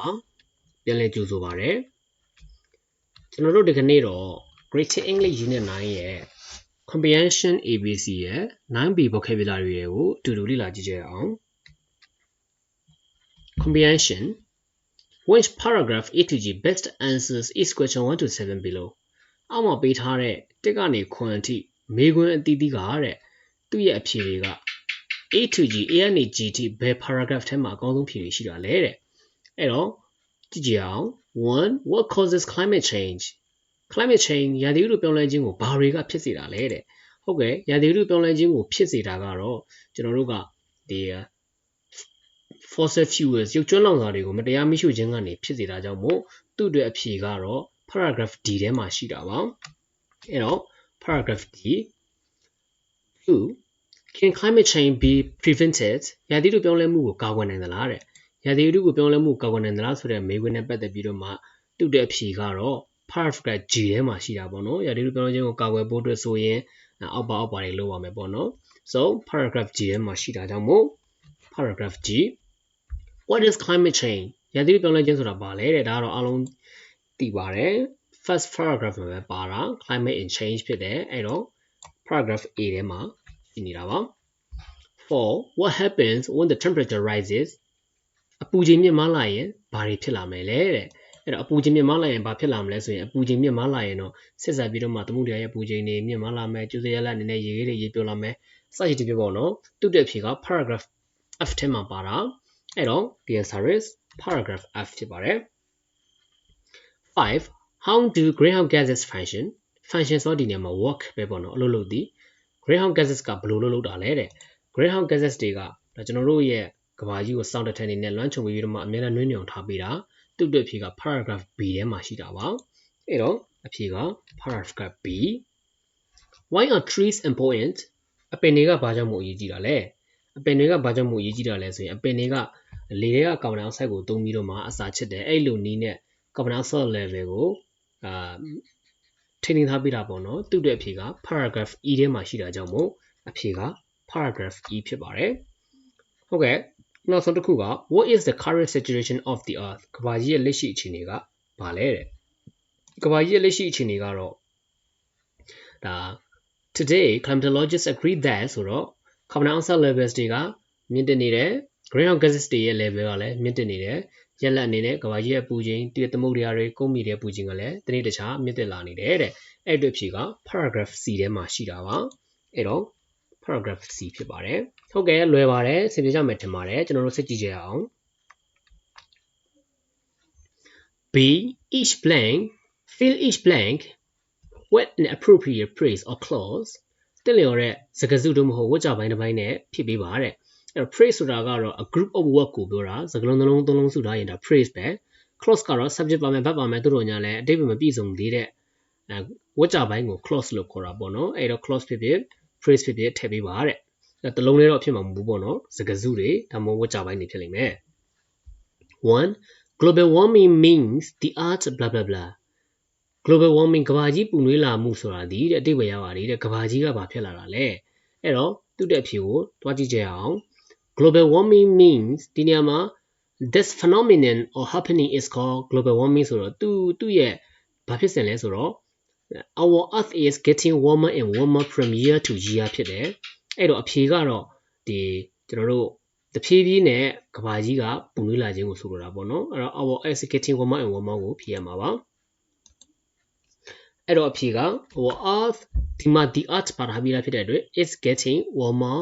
ပါပြန်လည်ကြိုဆိုပါရစေကျွန်တော်တို့ဒီကနေ့တော့ Great English Unit 9ရဲ့ Comprehension ABC ရဲ့ 9B vocabulary တွေကိုအတူတူလေ့လာကြည့်ကြရအောင် Comprehension Which paragraph A to G best answers each question 1 to 7 below အောက်မှာပေးထားတဲ့တက်ကနေခွန်အထိမေးခွန်းအသီးသီးကတဲ့သူ့ရဲ့အဖြေတွေက A to G A ကနေ G ထိဘယ် paragraph ထဲမှာအကောင်းဆုံးဖြေတွေရှိတာလဲတဲ့ အဲ့တော့ကြည့်ကြအောင် one what causes climate change climate change ရာသီဥတုပြောင်းလဲခြင်းကိုဘာတွေကဖြစ်စေတာလဲတဲ့ဟုတ်ကဲ့ရာသီဥတုပြောင်းလဲခြင်းကိုဖြစ်စေတာကတော့ကျွန်တော်တို့ကဒီ fossil fuels ရုပ်ကျွမ်းလောင်စာတွေကိုမတရားမရှိခြင်းကနေဖြစ်စေတာကြောင့်မို့သူ့အတွက်အဖြေကတော့ paragraph D ထဲမှာရှိတာပါအဲ့တော့ paragraph D 2 can climate change be prevented ရာသီဥတုပြောင်းလဲမှုကိုကာကွယ်နိုင်သလားတဲ့ ရာသီဥတုကိုပြောင်းလဲမှုကာကွယ်နိုင်သလားဆိုတဲ့မေးခွန်းနဲ့ပတ်သက်ပြီးတော့မှသူ့တဲ့အဖြေကတော့ paragraph G ထဲမှာရှိတာပေါ့နော်ရာသီဥတုပြောင်းလဲခြင်းကိုကာကွယ်ဖို့အတွက်ဆိုရင်အောက်ပါအောက်ပါတွေလုပ်ရမယ်ပေါ့နော် so paragraph G ထဲမှာရှိတာကြောင့်မို့ paragraph G what is climate change ရာသီဥတုပြောင်းလဲခြင်းဆိုတာဘာလဲတဲ့ဒါကတော့အလုံးသိပါတယ် first paragraph မှာပဲပါတာ climate and change ဖြစ်တယ်အဲ့တော့ paragraph A ထဲမှာရှိနေတာပါ for what happens when the temperature rises အပူချိန်မြင့်မားလာရင်ဘာတွေဖြစ်လာမလဲတဲ့အဲ့တော့အပူချိန်မြင့်မားလာရင်ဘာဖြစ်လာမလဲဆိုရင်အပူချိန်မြင့်မားလာရင်တော့ဆက်ဆက်ပြီးတော့မှသမုဒ္ဒရာရဲ့အပူချိန်တွေမြင့်မားလာမယ်ကျိုးစရလက်အနေနဲ့ရေခဲတွေရေပြောလာမယ်စသဖြင့်ပြောပေါ့နော်သူ့တဲ့ဖြေက paragraph F ထဲမှာပါတာအဲ့တော့ the answer is paragraph F ဖြစ်ပါတယ်5 how do greenhouse gases function function ဆိုဒီနေရာမှာ work ပဲပေါ့နော်အလုပ်လုပ်သည် greenhouse gases ကဘယ်လိုလုပ်လုပ်တာလဲတဲ့ greenhouse gases တွေကဒါကျွန်တော်တို့ရဲ့ ကဘာကြီးကိုစောင့်တထက်နေနဲ့လွှမ်းခြုံပြီးတော့မှအများနဲ့နှွေးနေအောင်ထားပေးတာသူ့အတွက်ဖြေက paragraph B ထဲမှာရှိတာပါအဲ့တော့အဖြေက paragraph B why are trees important အပင်တွေကဘာကြောင့်မို့အရေးကြီးတာလဲအပင်တွေကဘာကြောင့်မို့အရေးကြီးတာလဲဆိုရင်အပင်တွေကလေတွေကကာဗွန်ဒိုင်အောက်ဆိုက်ကိုသုံးပြီးတော့မှအစာချစ်တယ်အဲ့လိုနီးနဲ့ကာဗွန်ဒိုင်အောက်ဆိုက် level ကိုအာထိန်းထားပေးတာပေါ့နော်သူ့တဲ့အဖြေက paragraph E ထဲမှာရှိတာကြောင့်မို့အဖြေက paragraph E ဖြစ်ပါတယ်ဟုတ်ကဲ့ နောက်ဆုံးတစ်ခုက what is the current situation of the earth ကမ္ဘာကြီးရဲ့လက်ရှိအခြေအနေကဘာလဲတဲ့ကမ္ဘာကြီးရဲ့လက်ရှိအခြေအနေကတော့ဒါ today climatologists agree that ဆိုတော့ carbon dioxide levels တွေကမြင့်တက်နေတယ် greenhouse gases တွေရဲ့ level ကလည်းမြင့်တက်နေတယ်ရက်လက်အနေနဲ့ကမ္ဘာကြီးရဲ့ပူချိန်တည်သမုဒ္ဒရာတွေကုန်းမီတဲ့ပူချိန်ကလည်းတနေ့တခြားမြင့်တက်လာနေတယ်တဲ့အဲ့အတွက်ဖြေက paragraph C ထဲမှာရှိတာပါအဲ့တော့ paragraph C ဖြစ်ပါတယ်ဟုတ်ကဲ့လွယ်ပါတယ်ဆင်ပြေကြမယ်ထင်ပါတယ်ကျွန်တော်တို့စိတ်ကြည့်ကြရအောင် B each blank fill each blank with an appropriate phrase or clause တက်လျော်တဲ့စကားစုတို့မဟုတ်ဝတ်ကြပိုင်းတစ်ပိုင်းနဲ့ဖြည့်ပေးပါတဲ့အဲ့တော့ phrase ဆိုတာကတော့ a group of word ကိုပြောတာစကားလုံးတစ်လုံးသုံးလုံးစုထားရင်ဒါ phrase ပဲ clause ကတော့ subject ပါမယ် verb ပါမယ်တို့တော့ညာလဲအတိတ်ပဲမပြည့်စုံသေးတဲ့အဲဝတ်ကြပိုင်းကို clause လို့ခေါ်တာပေါ့နော်အဲ့တော့ clause ဖြစ်ဖြစ် phrase ဖြစ်ဖြစ်ထည့်ပေးပါတဲ့တလုံးလေးတော့ဖြစ်မှာမဟုတ်ဘူးပေါ့နော်စကားစုတွေဒါမှမဟုတ်ဝတ်ကြပိုင်းတွေဖြစ်လိမ့်မယ်1 global warming means the earth blah blah blah global warming ကဘာကြီးပူနွေးလာမှုဆိုတာဒီတဲ့အတိတ်ပဲရပါတယ်တဲ့ကဘာကြီးကဘာဖြစ်လာတာလဲအဲ့တော့သူ့တဲ့အဖြေကိုတွားကြည့်ကြအောင် global warming means ဒီနေရာမှာ this phenomenon or happening is called global warming ဆိုတော့သူသူ့ရဲ့ဘာဖြစ်စဉ်လဲဆိုတော့ our earth is getting warmer and warmer from year to year ဖြစ်တယ်အဲ့တော့အဖြေကတော့ဒီကျွန်တော်တို့တဖြည်းဖြည်းနဲ့ကဘာကြီးကပူနွေးလာခြင်းကိုဆိုလိုတာပေါ့နော်အဲ့တော့ our earth is getting warmer and warmer ကိုဖြေရမှာပါအဲ့တော့အဖြေက our earth ဒီမှာ the earth ပါထားပြီးသားဖြစ်တဲ့အတွက် is getting warmer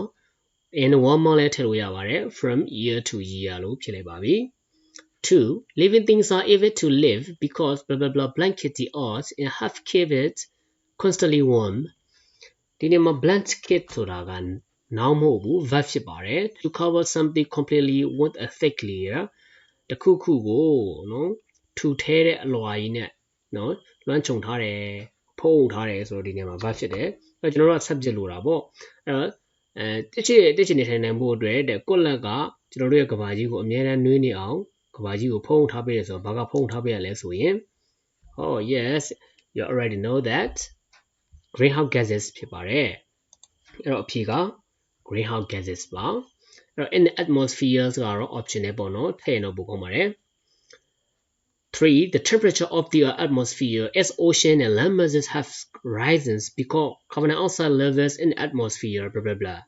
and warmer လည်းထည့်လို့ရပါတယ် from year to year လို့ဖြစ်နေပါပြီ 2 living things are able to live because blah blah blah blanket the earth and have kept it constantly warm ဒီနေ့မှာ blanket ဆိုတာက noun မဟုတ်ဘူး verb ဖြစ်ပါတယ် to cover something completely with a thick layer တခုခုကိုနော်ထူထဲတဲ့အလွှာကြီးနဲ့နော်လွှမ်းခြုံထားတယ်ဖုံးထားတယ်ဆိုတော့ဒီနေရာမှာ verb ဖြစ်တယ်အဲကျွန်တော်တို့က subject လို့တာပေါ့အဲအဲတစ်ချစ်တစ်ချစ်နေထိုင်နိုင်ဖို့အတွက်တဲ့ကွက်လက်ကကျွန်တော်တို့ရဲ့ကဘာကြီးကိုအမြဲတမ်းနှွေးနေအောင် ကဘာကြီးကိုဖုံးထားပေးရဆိုတော့ဘာကဖုံးထားပေးရလဲဆိုရင် oh yes you already know that greenhouse gases ဖြစ်ပါတယ်အဲ့တော့အဖြေက greenhouse gases ပါအဲ့တော့ in the atmosphere ဆိုတော့ option နဲ့ပေါ့နော်ထည့်ရင်တော့ပိုကောင်းပါတယ် 3. The temperature of the atmosphere as ocean and land masses have risen because carbon dioxide levels in the atmosphere blah blah blah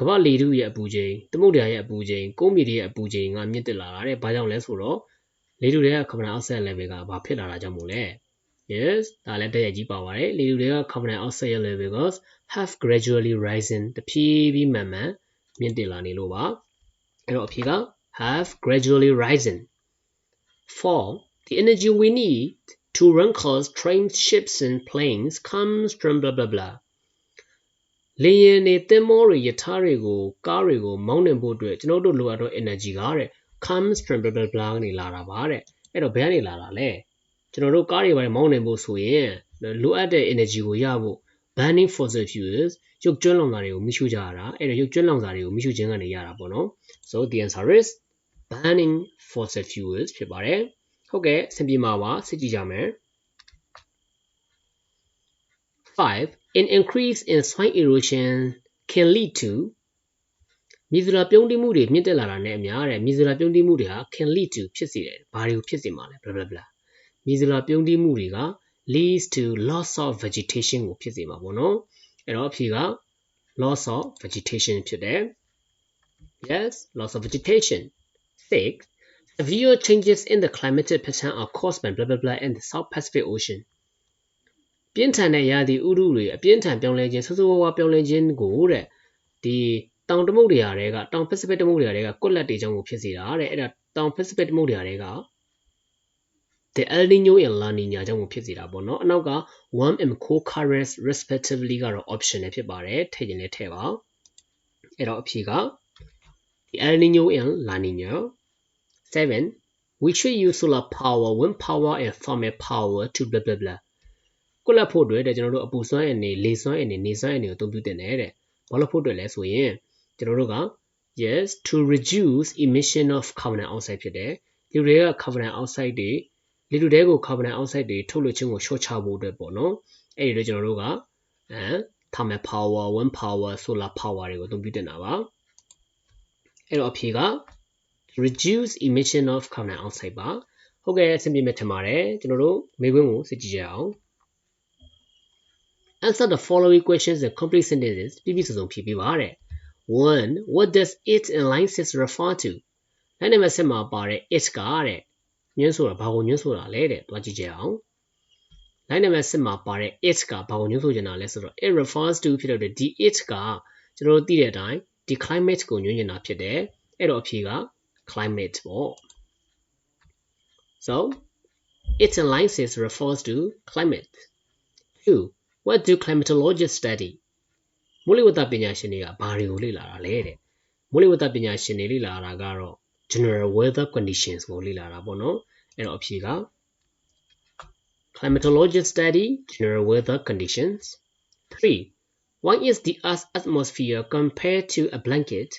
ကမ္ဘာလေထုရဲ့အပူချိန်သမုဒ္ဒရာရဲ့အပူချိန်ကုန်းမြေတွေရဲ့အပူချိန်ကမြင့်တက်လာတာတဲ့ဘာကြောင့်လဲဆိုတော့လေထုတွေက carbon dioxide level ကဘာဖြစ်လာတာကြောင့်မို့လဲ yes ဒါလည်းတက်ရကြီးပါပါတယ်လေထုတွေက carbon dioxide level que have gradually risen တဖြည်းဖြည်းမှန်မှန်မြင့်တက်လာနေလို့ပါအဲ့တော့အဖြေက have gradually risen 4 the energy we need to run cars trains ships and planes comes from blah blah blah လေယာဉ်တွေသင်္ဘောတွေယထာတွေကိုကားတွေကိုမောင်းနှင်ဖို့အတွက်ကျွန်တော်တို့လိုအပ်တော့ energy ကတဲ့ comes from blah blah blah ကနေလာတာပါတဲ့အဲ့တော့ဘယ်ကနေလာတာလဲကျွန်တော်တို့ကားတွေပိုင်းမောင်းနှင်ဖို့ဆိုရင်လိုအပ်တဲ့ energy ကိုရဖို့ burning fossil fuels ရုပ်ကျွမ်းလောင်စာတွေကိုမိရှုကြရတာအဲ့တော့ရုပ်ကျွမ်းလောင်စာတွေကိုမိရှုခြင်းကနေရတာပေါ့နော် so the answer is burning fossil fuels ဖြစ်ပါတယ်ဟုတ်ကဲ့စင်ပြေမှာပါစစ်ကြည့်ကြမယ်5 an increase in soil erosion can lead to မြေစရာပြုံးတိမှုတွေမြင့်တက်လာတာနဲ့အများတဲ့မြေစရာပြုံးတိမှုတွေဟာ can lead to ဖြစ်စေတယ်ဘာတွေကိုဖြစ်စေမှာလဲ blah blah blah မြေစရာပြုံးတိမှုတွေက leads to loss of vegetation ကိုဖြစ်စေမှာပေါ့နော်အဲ့တော့အဖြေက loss of vegetation ဖြစ်တယ် yes loss of vegetation 6 severe changes in the climatic pattern are caused by blah blah blah in the South Pacific Ocean ပြင်းထန်တဲ့ရာသီဥတုတွေအပြင်းထန်ပြောင်းလဲခြင်းဆူဆူဝါးဝါပြောင်းလဲခြင်းကိုတဲ့ဒီတောင်တမုတ်တွေကတွေကတောင်ပစိဖိတ်တမုတ်တွေကတွေကကွက်လက်တွေကြောင့်ကိုဖြစ်စေတာတဲ့အဲ့ဒါတောင်ပစိဖိတ်တမုတ်တွေကတွေက the El Niño and La Niña ကြောင့်ကိုဖြစ်စေတာပေါ့နော်အနောက်က warm and cold currents respectively ကတော့ option နဲ့ဖြစ်ပါတယ်ထည့်ခြင်းလည်းထည့်ပါအဲ့တော့အဖြေက the El Niño and La Niña 7 we should use solar power wind power and thermal power to blah blah blah ကုလတ်ဖို့အတွက်တဲ့ကျွန်တော်တို့အပူစွမ်းအင်နေလေစွမ်းအင်နေနေစွမ်းအင်တွေကိုအသုံးပြုတင်တယ်တဲ့ဘာလို့ဖို့အတွက်လဲဆိုရင်ကျွန်တော်တို့က yes to reduce emission of carbon dioxide ဖြစ်တယ်လူတွေက carbon dioxide တွေလေထုတဲကို carbon dioxide တွေထုတ်လွှတ်ခြင်းကိုလျှော့ချဖို့အတွက်ပေါ့နော်အဲ့ဒီတော့ကျွန်တော်တို့ကအဲ thermal power wind power solar power တွေကိုအသုံးပြုတင်တာပါအဲ့တော့အဖြေက reduce emission of carbon dioxide ပါဟုတ်ကဲ့အဆင်ပြေမဲ့ထင်ပါတယ်ကျွန်တော်တို့မေးခွန်းကိုစစ်ကြည့်ကြအောင် Answer the following questions in complete sentences ပြပြစုံစုံဖြေပေးပါတဲ့1 What does it in line 6 refer to နိုင်နံပါတ်7မှာပါတဲ့ it ကတဲ့ညွှန်းဆိုတာဘာကိုညွှန်းဆိုတာလဲတဲ့တွားကြည့်ကြအောင်နိုင်နံပါတ်7မှာပါတဲ့ it ကဘာကိုညွှန်းဆိုချင်တာလဲဆိုတော့ it refers to ဖြစ်တော့ဒီ it ကကျွန်တော်တို့သိတဲ့အတိုင်းဒီ climate ကိုညွှန်းနေတာဖြစ်တယ်အဲ့တော့အဖြေက climate ပေါ့ so it in line 6 refers to climate 2 what do climatologists study မိုးလေဝသပညာရှင်တွေကဘာတွေကိုလေ့လာတာလဲတဲ့မိုးလေဝသပညာရှင်တွေလေ့လာတာကတော့ general weather conditions ကိုလေ့လာတာပေါ့နော်အဲ့တော့အဖြေက climatologists study general weather conditions 3 why is the earth's atmosphere compared to a blanket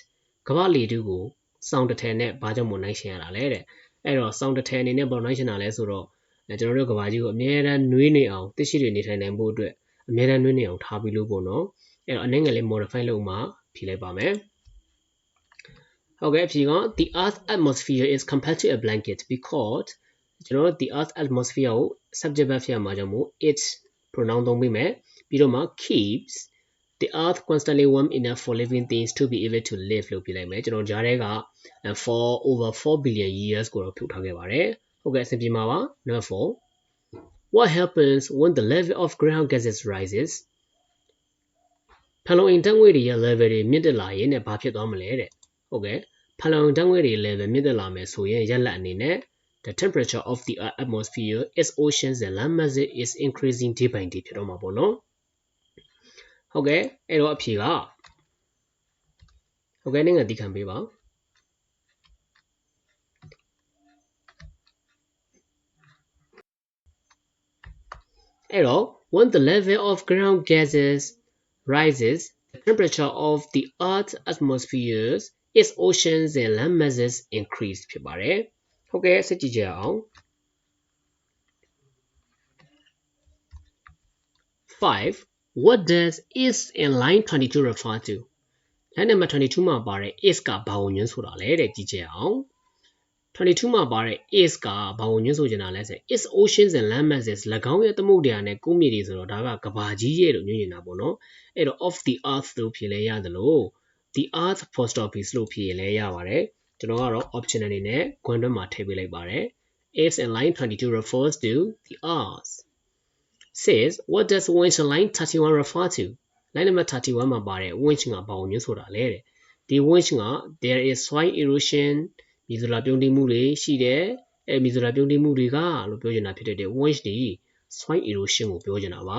ကမ္ဘာလေထုကိုစောင်းတစ်ထည်နဲ့ဘာကြောင့်မနိုင်ရှင်ရတာလဲတဲ့အဲ့တော့စောင်းတစ်ထည်အနေနဲ့ဘာနိုင်ရှင်တာလဲဆိုတော့ကျွန်တော်တို့ကဘာကြီးကိုအမြဲတမ်းနှွေးနေအောင်သိရှိတွေနေထိုင်နိုင်ဖို့အတွက် အများအားနှွေးနေအောင်ထားပြီးလို့ပေါ့နော်အဲ့တော့အနေငယ်လေး modify လုပ်မှဖြေလိုက်ပါမယ်ဟုတ်ကဲ့ဖြေက the earth atmosphere is compared to a blanket because ကျွန်တော်တို့ the earth atmosphere ကို subject verb ဖြစ်ရမှာကြောင့်မို့ it pronoun သုံးပြီးမယ်ပြီးတော့မှ keeps the earth constantly warm enough for living things to be able to live လို့ပြလိုက်မယ်ကျွန်တော်ကြားထဲက for over 4 billion years ကိုတော့ဖြုတ်ထားခဲ့ပါတယ်ဟုတ်ကဲ့အဆင်ပြေမှာပါ number 4 What happens when the level of greenhouse gases rises? ဖန်လုံအိမ်ဓာတ်ငွေ့တွေရဲ့ level တွေမြင့်တက်လာရင်လည်းဘာဖြစ်သွားမလဲတဲ့။ဟုတ်ကဲ့။ဖန်လုံဓာတ်ငွေ့တွေ level မြင့်တက်လာမယ်ဆိုရင်ရက်လက်အနေနဲ့ the temperature of the atmosphere its oceans and land masses is increasing day by day ဖြစ်တော့မှာပေါ့နော်။ဟုတ်ကဲ့။အဲ့တော့အဖြေကဟုတ်ကဲ့နည်းငယ်သိခံပေးပါ။ အဲ့တော့ when the level of ground gases rises the temperature of the earth's atmospheres its oceans and land masses increase ဖြစ်ပါတယ်ဟုတ်ကဲ့စစ်ကြည့်ကြအောင်5 what does is in line 22 refer to line number 22မှာပါတဲ့ is ကဘာကိုညွှန်းဆိုတာလဲတဲ့ကြည့်ကြအောင် 22မှာပါတဲ့ is ကဘာကိုညွှန်းဆိုချင်တာလဲဆိုရင် is oceans and land masses ၎င်းရဲ့သမုဒ္ဒရာနဲ့ကုန်းမြေတွေဆိုတော့ဒါကကဘာကြီးရဲ့လို့ညွှန်နေတာပေါ့နော်အဲ့တော့ of the earth လို့ဖြေလဲရတယ်လို့ the earth apostrophe လို့ဖြေလဲရပါတယ်ကျွန်တော်ကတော့ option အနေနဲ့ Gwendon မှာထည့်ပေးလိုက်ပါတယ် is in line 22 refers to the earth says what does winch line 31 refer to line number 31မှာပါတဲ့ winch ကဘာကိုညွှန်းဆိုတာလဲတဲ့ဒီ winch က there is soil erosion မြေဇလာပြုံးတိမှုတွေရှိတယ်အဲမြေဇလာပြုံးတိမှုတွေကလို့ပြောချင်တာဖြစ်တဲ့ winch ဒီ soil erosion ကိုပြောချင်တာပါ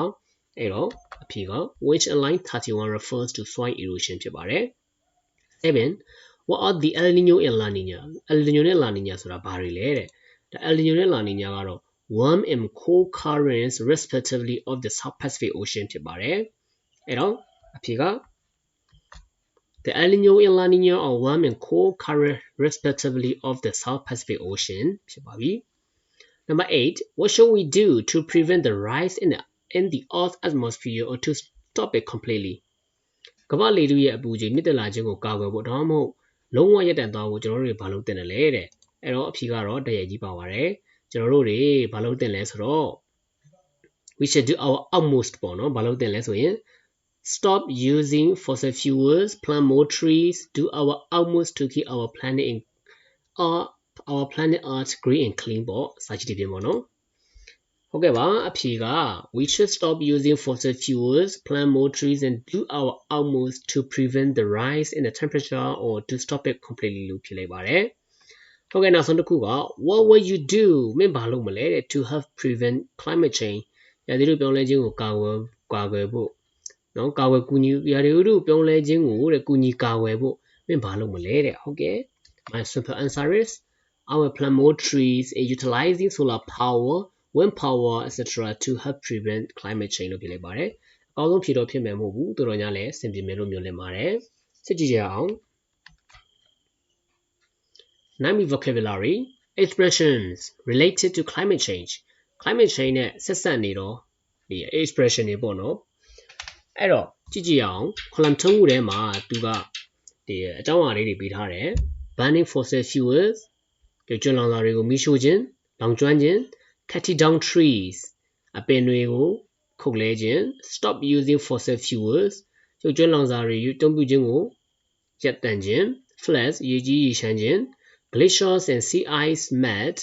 အဲ့တော့အဖြေက winch in line 31 refers to soil erosion ဖြစ်ပါတယ်7 what are the El Niño and La Niña El Niño နဲ့ La Niña ဆိုတာဘာတွေလဲတဲ့ဒါ El Niño နဲ့ La Niña ကတော့ warm and cold currents respectively of the South Pacific Ocean ဖြစ်ပါတယ်အဲ့တော့အဖြေက The El Niño and La Niña are warm and cold current respectively of the South Pacific Ocean ဖြစ်ပါပြီ Number 8 what should we do to prevent the rise in the in the earth atmosphere or to stop it completely ကမ္ဘာလေထုရဲ့အပူချိန်မြင့်တက်လာခြင်းကိုကာကွယ်ဖို့ဒါမှမဟုတ်လုံးဝရပ်တန့်သွားဖို့ကျွန်တော်တို့တွေဘာလုပ်တင်တယ်လဲတဲ့အဲ့တော့အဖြေကတော့တရရဲ့ကြီးပါပါတယ်ကျွန်တော်တို့တွေဘာလုပ်တင်လဲဆိုတော့ we should do our utmost ပေါ့နော်ဘာလုပ်တင်လဲဆိုရင် stop using fossil fuels plant more trees do our utmost to keep our planet in our our planet earth green and clean ပေါ့စာကြည့်တပြပေါ့နော်ဟုတ်ကဲ့ပါအဖြေက we should stop using fossil fuels plant more trees and do our utmost to prevent the rise in the temperature or to stop it completely လို့ဖြစ်လိုက်ပါတယ်ဟုတ်ကဲ့နောက်ဆုံးတစ်ခုက what will you do မင်းဘာလုပ်မလဲတဲ့ to help prevent climate change ရာသီဥတုပြောင်းလဲခြင်းကိုကာကွယ်ကာကွယ်ဖို့ နော်ကာကွယ်ကူညီရာသီဥတုပြောင်းလဲခြင်းကိုတဲ့ကူညီကာကွယ်ဖို့မင်းဘာလုပ်မလဲတဲ့ဟုတ်ကဲ့ my simple answer is I will plant more trees and utilizing solar power wind power etc to help prevent climate change လို့ပြောလိုက်ပါတယ်အကောင်းဆုံးဖြေတော့ဖြစ်မယ်မဟုတ်ဘူးတော်တော်များလည်းစင်ပြေမယ်လို့မျှော်လင့်ပါတယ်စစ်ကြည့်ကြအောင် Name vocabulary expressions related to climate change climate change နဲ့ဆက်ဆက်နေတော့ဒီ expression တွေပေါ့နော် အဲ့တော့ကြည့်ကြည့်အောင် column 2ခုထဲမှာသူကဒီအကြောင်းအရာလေးတွေပေးထားတယ် burning fossil fuels ကျွန်းလောင်စာတွေကိုမိရှို့ခြင်းလောင်ကျွမ်းခြင်း cutting down trees အပင်တွေကိုခုတ်လဲခြင်း stop using fossil fuels ကျုပ်ကျွန်းလောင်စာတွေတုံ့ပြုခြင်းကိုရပ်တန့်ခြင်း floods ရေကြီးရေရှမ်းခြင်း glaciers and sea ice melt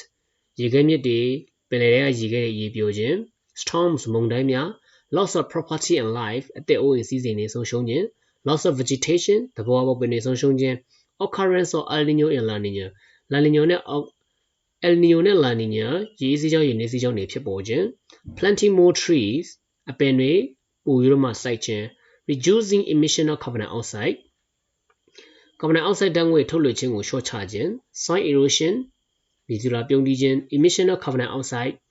ရေခဲမြစ်တွေပင်လယ်ထဲကရေခဲတွေရေပြိုခြင်း storms မုန်တိုင်းများ loss of property and life အသက်အိုးအိမ်စီးစိမ်တွေဆုံးရှုံးခြင်း loss of vegetation သဘောဝပင်တွေဆုံးရှုံးခြင်း occurrence of El Niño and La Niña La Niña နဲ့ El Niño နဲ့ La Niña ရေစီးကြောင်းရေနေစီးကြောင်းတွေဖြစ်ပေါ်ခြင်း planting more trees အပင်တွေပိုပြီးတော့မှစိုက်ခြင်း reducing emission of carbon dioxide ကာဗွန်ဒိုင်အောက်ဆိုက်ဓာတ်ငွေ့ထုတ်လွှတ်ခြင်းကိုလျှော့ချခြင်း soil erosion မြေဇူလာပြုန်းတီးခြင်း emission of carbon dioxide အဲ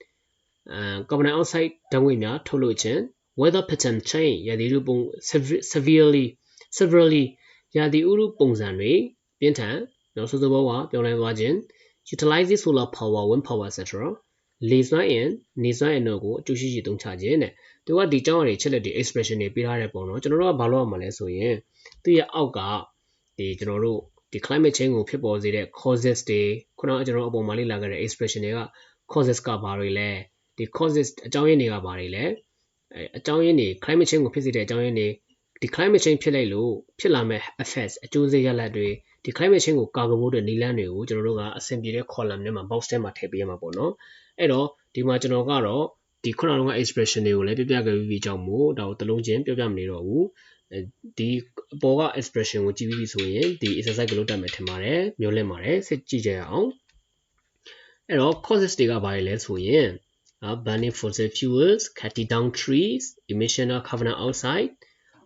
ကာဗွန်ဒိုင်အောက်ဆိုက်ဓာတ်ငွေ့များထုတ်လွှတ်ခြင်း weather pattern change ရာသီဥတုပုံ severely severely ရာသီဥတုပုံစံတွေပြင်းထန်နောက်ဆိုးဆိုးဘောကပြောင်းလဲသွားခြင်း utilizing solar power wind power etc လေစွမ်းအင်နေစွမ်းအင်တို့ကိုအကျိုးရှိရှိသုံးချခြင်းတဲ့သူကဒီကြောင်းရည်ချက်လက်တွေ expression တွေပေးထားတဲ့ပုံတော့ကျွန်တော်တို့ကဘာလို့ရမှာလဲဆိုရင်သူ့ရဲ့အောက်ကဒီကျွန်တော်တို့ဒီ climate change ကိုဖြစ်ပေါ်စေတဲ့ causes တွေခုနကကျွန်တော်အပေါ်မှာလေ့လာခဲ့တဲ့ expression တွေက causes ကဘာတွေလဲ ဒီ causes အကြောင်းရင်းတွေကဘာတွေလဲအဲအကြောင်းရင်းတွေ climate change ကိုဖြစ်စေတဲ့အကြောင်းရင်းတွေဒီ climate change ဖြစ်လိုက်လို့ဖြစ်လာမဲ့ effects အကျိုးဆက်ရလဒ်တွေဒီ climate change ကိုကာကွယ်ဖို့အတွက်နည်းလမ်းတွေကိုကျွန်တော်တို့ကအဆင်ပြေတဲ့ column ထဲမှာ box ထဲမှာထည့်ပေးရမှာပေါ့နော်အဲ့တော့ဒီမှာကျွန်တော်ကတော့ဒီခုနက expression တွေကိုလည်းပြပြခဲ့ပြီးကြောင်းမို့ဒါကိုတလုံးချင်းပြပြမနေတော့ဘူးဒီအပေါ်က expression ကိုကြည့်ပြီးပြီဆိုရင်ဒီ exercise ကိုလုပ်တတ်မယ်ထင်ပါတယ်မျိုးလင့်ပါတယ်စစ်ကြည့်ကြရအောင်အဲ့တော့ causes တွေကဘာတွေလဲဆိုရင် burning fossil fuels cutting down trees emission of carbon dioxide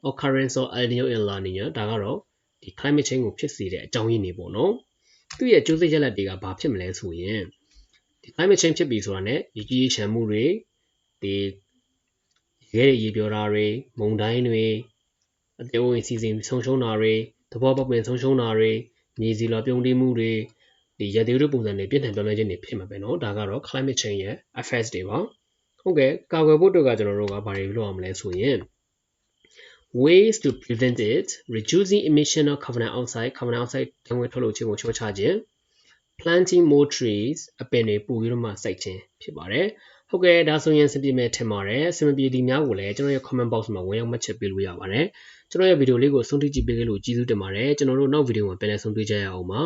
occurrence of El Niño and La Niña ဒါကတော့ဒီ climate change ကိုဖြစ်စေတဲ့အကြောင်းရင်းတွေပေါ့နော်သူ့ရဲ့ကျိုးစိတ်ရလဒ်တွေကဘာဖြစ်မလဲဆိုရင်ဒီ climate change ဖြစ်ပြီဆိုတာ ਨੇ ရေကြီးရေရှမ်းမှုတွေဒီရဲရေပြောတာတွေမုန်တိုင်းတွေအသေးဝင်စီစဉ်ဆုံးရှုံးတာတွေသဘောပေါက်ပင်ဆုံးရှုံးတာတွေမြေစီလွှာပြုံးတိမှုတွေ ဒီရသေးတို့ပုံစံတွေပြည်ထောင်ပြောင်းလဲခြင်းတွေဖြစ်မှာပဲเนาะဒါကတော့ climate change ရဲ့ effects တွေပါဟုတ်ကဲ့ကာကွယ်ဖို့အတွက်ကကျွန်တော်တို့ကဘာတွေလုပ်ရမလဲဆိုရင် ways to prevent it reducing emission of carbon dioxide carbon dioxide ဓာတ်ငွေထုတ်လုပ်ခြင်းကိုချောချခြင်း planting more trees အပင်တွေပူပြီးတော့မှစိုက်ခြင်းဖြစ်ပါတယ်ဟုတ်ကဲ့ဒါဆိုရင်စပြည့်မဲ့ထင်ပါတယ်စမပြေဒီများကိုလည်းကျွန်တော်ရဲ့ comment box မှာဝင်ရောက်မှတ်ချက်ပေးလို့ရပါတယ်ကျွန်တော်ရဲ့ဗီဒီယိုလေးကိုဆုံးထိကြည့်ပေးလို့ကျေးဇူးတင်ပါတယ်ကျွန်တော်တို့နောက်ဗီဒီယိုမှာပြန်လည်ဆုံတွေ့ကြရအောင်ပါ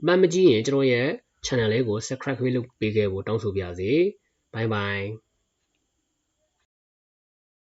အမှန်မကြည့်ရင်ကျွန်တော်ရဲ့ channel လေးကို subscribe လုပ်ပေးခဲ့ဖို့တောင်းဆိုပါရစေ။ Bye bye